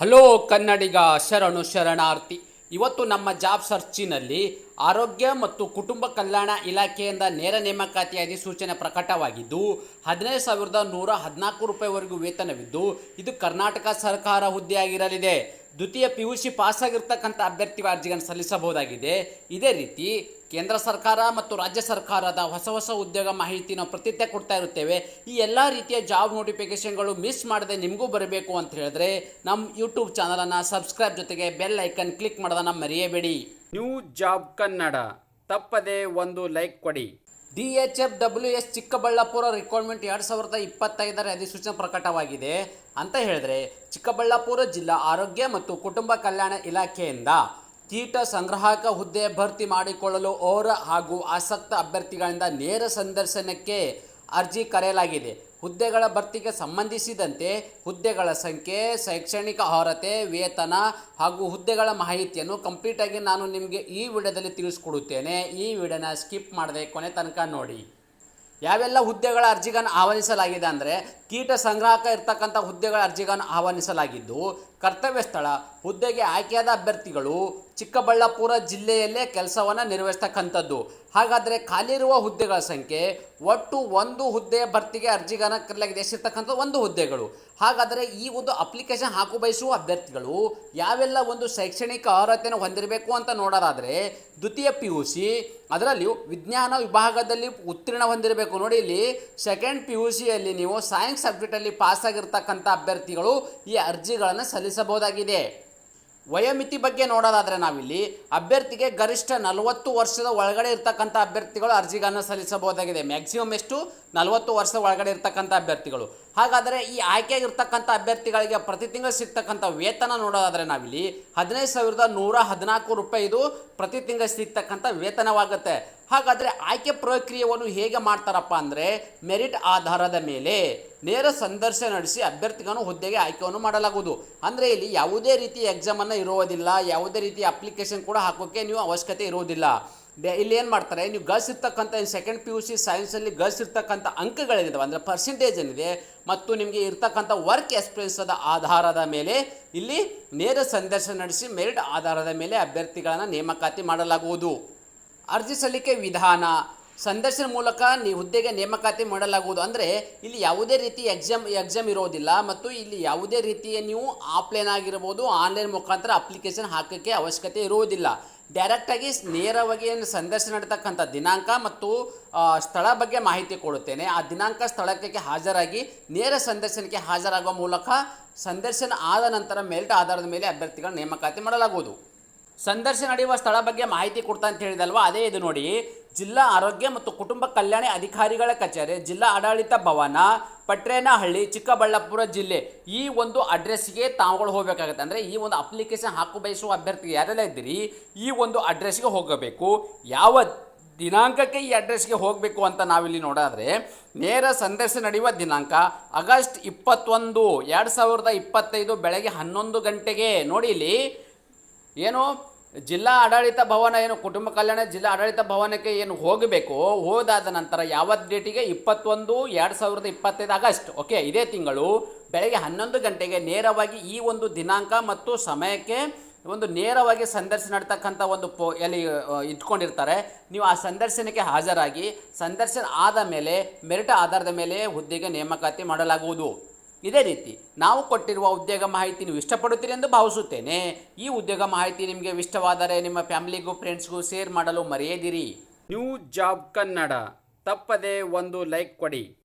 Hello ಕನ್ನಡಿಗ ಶರಣು ಶರಣಾರ್ಥಿ. ಇವತ್ತು ನಮ್ಮ ಜಾಬ್ ಸರ್ಚಿನಲ್ಲಿ ಆರೋಗ್ಯ ಮತ್ತು ಕುಟುಂಬ ಕಲ್ಯಾಣ ಇಲಾಖೆಯಿಂದ ನೇರ ನೇಮಕಾತಿ ಅಧಿಸೂಚನೆ ಪ್ರಕಟವಾಗಿದ್ದು, ಹದಿನೈದು ಸಾವಿರದ ನೂರ ಹದಿನಾಲ್ಕು ರೂಪಾಯಿವರೆಗೂ ವೇತನವಿದ್ದು, ಇದು ಕರ್ನಾಟಕ ಸರ್ಕಾರ ಹುದ್ದೆಯಾಗಿರಲಿದೆ. ದ್ವಿತೀಯ ಪಿ ಯು ಸಿ ಪಾಸಾಗಿರ್ತಕ್ಕಂಥ ಅಭ್ಯರ್ಥಿ ಅರ್ಜಿಗಳನ್ನು ಸಲ್ಲಿಸಬಹುದಾಗಿದೆ. ಇದೇ ರೀತಿ ಕೇಂದ್ರ ಸರ್ಕಾರ ಮತ್ತು ರಾಜ್ಯ ಸರ್ಕಾರದ ಹೊಸ ಹೊಸ ಉದ್ಯೋಗ ಮಾಹಿತಿ ನಾವು ಪ್ರತಿತ್ಯ ಕೊಡ್ತಾ ಇರುತ್ತೇವೆ. ಈ ಎಲ್ಲ ರೀತಿಯ ಜಾಬ್ ನೋಟಿಫಿಕೇಶನ್ಗಳು ಮಿಸ್ ಮಾಡದೆ ನಿಮಗೂ ಬರಬೇಕು ಅಂತ ಹೇಳಿದ್ರೆ ನಮ್ಮ ಯೂಟ್ಯೂಬ್ ಚಾನಲನ್ನು ಸಬ್ಸ್ಕ್ರೈಬ್ ಜೊತೆಗೆ ಬೆಲ್ ಐಕನ್ ಕ್ಲಿಕ್ ಮಾಡೋದನ್ನು ಮರೆಯಬೇಡಿ. ನ್ಯೂ ಜಾಬ್ ಕನ್ನಡ ತಪ್ಪದೆ ಒಂದು ಲೈಕ್ ಕೊಡಿ. D H F W S Chikkaballapur requirement ಎರಡು ಸಾವಿರದ ಇಪ್ಪತ್ತೈದರ ಅಧಿಸೂಚನೆ ಪ್ರಕಟವಾಗಿದೆ. ಅಂತ ಹೇಳಿದ್ರೆ ಚಿಕ್ಕಬಳ್ಳಾಪುರ ಜಿಲ್ಲಾ ಆರೋಗ್ಯ ಮತ್ತು ಕುಟುಂಬ ಕಲ್ಯಾಣ ಇಲಾಖೆಯಿಂದ ಕೀಟ ಸಂಗ್ರಾಹಕ ಹುದ್ದೆ ಭರ್ತಿ ಮಾಡಿಕೊಳ್ಳಲು ಓರ ಹಾಗೂ ಆಸಕ್ತ ಅಭ್ಯರ್ಥಿಗಳಿಂದ ನೇರ ಸಂದರ್ಶನಕ್ಕೆ ಅರ್ಜಿ ಕರೆಯಲಾಗಿದೆ. ಹುದ್ದೆಗಳ ಭರ್ತಿಗೆ ಸಂಬಂಧಿಸಿದಂತೆ ಹುದ್ದೆಗಳ ಸಂಖ್ಯೆ, ಶೈಕ್ಷಣಿಕ ಅರ್ಹತೆ, ವೇತನ ಹಾಗೂ ಹುದ್ದೆಗಳ ಮಾಹಿತಿಯನ್ನು ಕಂಪ್ಲೀಟಾಗಿ ನಾನು ನಿಮಗೆ ಈ ವಿಡಿಯೋದಲ್ಲಿ ತಿಳಿಸ್ಕೊಡುತ್ತೇನೆ. ಈ ವಿಡಿಯೋನ ಸ್ಕಿಪ್ ಮಾಡದೆ ಕೊನೆ ತನಕ ನೋಡಿ. ಯಾವೆಲ್ಲ ಹುದ್ದೆಗಳ ಅರ್ಜಿಗಳನ್ನು ಆಹ್ವಾನಿಸಲಾಗಿದೆ ಅಂದರೆ ಕೀಟ ಸಂಗ್ರಾಹಕ ಇರ್ತಕ್ಕಂಥ ಹುದ್ದೆಗಳ ಅರ್ಜಿಗಳನ್ನು ಆಹ್ವಾನಿಸಲಾಗಿದ್ದು, ಕರ್ತವ್ಯ ಸ್ಥಳ ಹುದ್ದೆಗೆ ಆಯ್ಕೆಯಾದ ಅಭ್ಯರ್ಥಿಗಳು ಚಿಕ್ಕಬಳ್ಳಾಪುರ ಜಿಲ್ಲೆಯಲ್ಲೇ ಕೆಲಸವನ್ನು ನಿರ್ವಹಿಸ್ತಕ್ಕಂಥದ್ದು. ಹಾಗಾದರೆ ಖಾಲಿ ಇರುವ ಹುದ್ದೆಗಳ ಸಂಖ್ಯೆ ಒಟ್ಟು ಒಂದು ಹುದ್ದೆಯ ಭರ್ತಿಗೆ ಅರ್ಜಿಗಳನ್ನು ಕರೆಯಲಾಗಿದೆ. ಎಷ್ಟಿರ್ತಕ್ಕಂಥ ಒಂದು ಹುದ್ದೆಗಳು. ಹಾಗಾದರೆ ಈ ಒಂದು ಅಪ್ಲಿಕೇಶನ್ ಹಾಕು ಬಯಸುವ ಅಭ್ಯರ್ಥಿಗಳು ಯಾವೆಲ್ಲ ಒಂದು ಶೈಕ್ಷಣಿಕ ಅರ್ಹತೆಯನ್ನು ಹೊಂದಿರಬೇಕು ಅಂತ ನೋಡೋದಾದರೆ ದ್ವಿತೀಯ ಪಿ ಯು ಸಿ ಅದರಲ್ಲಿಯೂ ವಿಜ್ಞಾನ ವಿಭಾಗದಲ್ಲಿ ಉತ್ತೀರ್ಣ ಹೊಂದಿರಬೇಕು. ನೋಡಿ ಇಲ್ಲಿ ಸೆಕೆಂಡ್ ಪಿ ಯು ಸಿಯಲ್ಲಿ ನೀವು ಸೈನ್ಸ್ ಸಬ್ಜೆಕ್ಟಲ್ಲಿ ಪಾಸಾಗಿರ್ತಕ್ಕಂಥ ಅಭ್ಯರ್ಥಿಗಳು ಈ ಅರ್ಜಿಗಳನ್ನು ಸಲ್ಲಿಸಬಹುದಾಗಿದೆ. ವಯೋಮಿತಿ ಬಗ್ಗೆ ನೋಡೋದಾದರೆ ನಾವಿಲ್ಲಿ ಅಭ್ಯರ್ಥಿಗೆ ಗರಿಷ್ಠ ನಲವತ್ತು ವರ್ಷದ ಒಳಗಡೆ ಇರ್ತಕ್ಕಂಥ ಅಭ್ಯರ್ಥಿಗಳು ಅರ್ಜಿಗಳನ್ನು ಸಲ್ಲಿಸಬಹುದಾಗಿದೆ. ಮ್ಯಾಕ್ಸಿಮಮ್ ಎಷ್ಟು? ನಲವತ್ತು ವರ್ಷದ ಒಳಗಡೆ ಇರ್ತಕ್ಕಂಥ ಅಭ್ಯರ್ಥಿಗಳು. ಹಾಗಾದರೆ ಈ ಆಯ್ಕೆಯಾಗಿರ್ತಕ್ಕಂಥ ಅಭ್ಯರ್ಥಿಗಳಿಗೆ ಪ್ರತಿ ತಿಂಗಳು ಸಿಗ್ತಕ್ಕಂಥ ವೇತನ ನೋಡೋದಾದರೆ ನಾವಿಲ್ಲಿ ಹದಿನೈದು ಸಾವಿರದ ನೂರ ಹದಿನಾಲ್ಕು ರೂಪಾಯಿ ಇದು ಪ್ರತಿ ತಿಂಗಳು ಸಿಗ್ತಕ್ಕಂಥ ವೇತನವಾಗುತ್ತೆ. ಹಾಗಾದರೆ ಆಯ್ಕೆ ಪ್ರಕ್ರಿಯೆಯನ್ನು ಹೇಗೆ ಮಾಡ್ತಾರಪ್ಪ ಅಂದರೆ ಮೆರಿಟ್ ಆಧಾರದ ಮೇಲೆ ನೇರ ಸಂದರ್ಶನ ನಡೆಸಿ ಅಭ್ಯರ್ಥಿಗಳನ್ನು ಹುದ್ದೆಗೆ ಆಯ್ಕೆಯನ್ನು ಮಾಡಲಾಗುವುದು. ಅಂದರೆ ಇಲ್ಲಿ ಯಾವುದೇ ರೀತಿ ಎಕ್ಸಾಮನ್ನು ಇರುವುದಿಲ್ಲ, ಯಾವುದೇ ರೀತಿ ಅಪ್ಲಿಕೇಶನ್ ಕೂಡ ಹಾಕೋಕ್ಕೆ ನೀವು ಅವಶ್ಯಕತೆ ಇರುವುದಿಲ್ಲ. ಡೆ- ಇಲ್ಲಿ ಏನು ಮಾಡ್ತಾರೆ? ನೀವು ಗರ್ಲ್ಸ್ ಇರ್ತಕ್ಕಂಥ ಸೆಕೆಂಡ್ ಪಿ ಯು ಸಿ ಸೈನ್ಸಲ್ಲಿ ಗರ್ಲ್ಸ್ ಇರ್ತಕ್ಕಂಥ ಅಂಕಗಳೇನಿದಾವೆ ಅಂದರೆ ಪರ್ಸೆಂಟೇಜ್ ಏನಿದೆ? ಮತ್ತು ನಿಮಗೆ ಇರ್ತಕ್ಕಂಥ ವರ್ಕ್ ಎಕ್ಸ್ಪೀರಿಯನ್ಸದ ಆಧಾರದ ಮೇಲೆ ಇಲ್ಲಿ ನೇರ ಸಂದರ್ಶನ ನಡೆಸಿ ಮೆರಿಟ್ ಆಧಾರದ ಮೇಲೆ ಅಭ್ಯರ್ಥಿಗಳನ್ನು ನೇಮಕಾತಿ ಮಾಡಲಾಗುವುದು. ಅರ್ಜಿ ಸಲ್ಲಿಕೆ ವಿಧಾನ ಸಂದರ್ಶನ ಮೂಲಕ ನೀ ಹುದ್ದೆಗೆ ನೇಮಕಾತಿ ಮಾಡಲಾಗುವುದು. ಅಂದರೆ ಇಲ್ಲಿ ಯಾವುದೇ ರೀತಿ ಎಕ್ಸಾಮ್ ಎಕ್ಸಾಮ್ ಇರೋದಿಲ್ಲ ಮತ್ತು ಇಲ್ಲಿ ಯಾವುದೇ ರೀತಿಯ ನೀವು ಆಫ್ಲೈನ್ ಆಗಿರ್ಬೋದು ಆನ್ಲೈನ್ ಮುಖಾಂತರ ಅಪ್ಲಿಕೇಶನ್ ಹಾಕೋಕ್ಕೆ ಅವಶ್ಯಕತೆ ಇರುವುದಿಲ್ಲ. ಡೈರೆಕ್ಟಾಗಿ ನೇರವಾಗಿ ಏನು ಸಂದರ್ಶನ ನಡೀತಕ್ಕಂಥ ದಿನಾಂಕ ಮತ್ತು ಸ್ಥಳ ಬಗ್ಗೆ ಮಾಹಿತಿ ಕೊಡುತ್ತೇನೆ. ಆ ದಿನಾಂಕ ಸ್ಥಳಕ್ಕೆ ಹಾಜರಾಗಿ ನೇರ ಸಂದರ್ಶನಕ್ಕೆ ಹಾಜರಾಗುವ ಮೂಲಕ ಸಂದರ್ಶನ ಆದ ನಂತರ ಮೆರಿಟ್ ಆಧಾರದ ಮೇಲೆ ಅಭ್ಯರ್ಥಿಗಳ ನೇಮಕಾತಿ ಮಾಡಲಾಗುವುದು. ಸಂದರ್ಶನ ನಡೆಯುವ ಸ್ಥಳ ಬಗ್ಗೆ ಮಾಹಿತಿ ಕೊಡ್ತಾ ಅಂತ ಹೇಳಿದಲ್ವಾ? ಅದೇ ಇದು ನೋಡಿ. ಜಿಲ್ಲಾ ಆರೋಗ್ಯ ಮತ್ತು ಕುಟುಂಬ ಕಲ್ಯಾಣ ಅಧಿಕಾರಿಗಳ ಕಚೇರಿ, ಜಿಲ್ಲಾ ಆಡಳಿತ ಭವನ, ಪಟ್ರೇನಹಳ್ಳಿ, ಚಿಕ್ಕಬಳ್ಳಾಪುರ ಜಿಲ್ಲೆ. ಈ ಒಂದು ಅಡ್ರೆಸ್ಗೆ ತಾವುಗಳು ಹೋಗಬೇಕಾಗುತ್ತೆ. ಅಂದರೆ ಈ ಒಂದು ಅಪ್ಲಿಕೇಶನ್ ಹಾಕು ಬಯಸುವ ಅಭ್ಯರ್ಥಿ ಯಾರೆಲ್ಲ ಇದ್ದೀರಿ, ಈ ಒಂದು ಅಡ್ರೆಸ್ಗೆ ಹೋಗಬೇಕು. ಯಾವ ದಿನಾಂಕಕ್ಕೆ ಈ ಅಡ್ರೆಸ್ಗೆ ಹೋಗಬೇಕು ಅಂತ ನಾವಿಲ್ಲಿ ನೋಡಾದರೆ, ನೇರ ಸಂದರ್ಶನ ನಡೆಯುವ ದಿನಾಂಕ ಆಗಸ್ಟ್ ಇಪ್ಪತ್ತೊಂದು, ಎರಡು ಸಾವಿರದ ಇಪ್ಪತ್ತೈದು ಬೆಳಗ್ಗೆ ಹನ್ನೊಂದು ಗಂಟೆಗೆ. ನೋಡಿ ಇಲ್ಲಿ, ಏನು? ಜಿಲ್ಲಾ ಆಡಳಿತ ಭವನ ಏನು ಕುಟುಂಬ ಕಲ್ಯಾಣ ಜಿಲ್ಲಾ ಆಡಳಿತ ಭವನಕ್ಕೆ ಏನು ಹೋಗಬೇಕು, ಹೋದಾದ ನಂತರ ಯಾವ ಡೇಟಿಗೆ? ಇಪ್ಪತ್ತೊಂದು, ಎರಡು ಸಾವಿರದ ಇಪ್ಪತ್ತೈದು ಆಗಸ್ಟ್ ಓಕೆ? ಇದೇ ತಿಂಗಳು. ಬೆಳಗ್ಗೆ ಹನ್ನೊಂದು ಗಂಟೆಗೆ ನೇರವಾಗಿ ಈ ಒಂದು ದಿನಾಂಕ ಮತ್ತು ಸಮಯಕ್ಕೆ ಒಂದು ನೇರವಾಗಿ ಸಂದರ್ಶನ ನಡ್ತಕ್ಕಂಥ ಒಂದು ಪೋ, ಎಲ್ಲಿ ಇಟ್ಕೊಂಡಿರ್ತಾರೆ. ನೀವು ಆ ಸಂದರ್ಶನಕ್ಕೆ ಹಾಜರಾಗಿ, ಸಂದರ್ಶನ ಆದ ಮೇಲೆ, ಮೆರಿಟ್ ಆಧಾರದ ಮೇಲೆ ಹುದ್ದೆಗೆ ನೇಮಕಾತಿ ಮಾಡಲಾಗುವುದು. ಇದೇ ರೀತಿ ನಾವು ಕೊಟ್ಟಿರುವ ಉದ್ಯೋಗ ಮಾಹಿತಿ ನೀವು ಇಷ್ಟಪಡುತ್ತೀರಿ ಎಂದು ಭಾವಿಸುತ್ತೇನೆ. ಈ ಉದ್ಯೋಗ ಮಾಹಿತಿ ನಿಮಗೆ ಇಷ್ಟವಾದರೆ ನಿಮ್ಮ ಫ್ಯಾಮಿಲಿಗೂ, ಫ್ರೆಂಡ್ಸ್ಗೂ ಶೇರ್ ಮಾಡಲು ಮರೆಯದಿರಿ. New job Kannada. ತಪ್ಪದೇ ಒಂದು ಲೈಕ್ ಕೊಡಿ.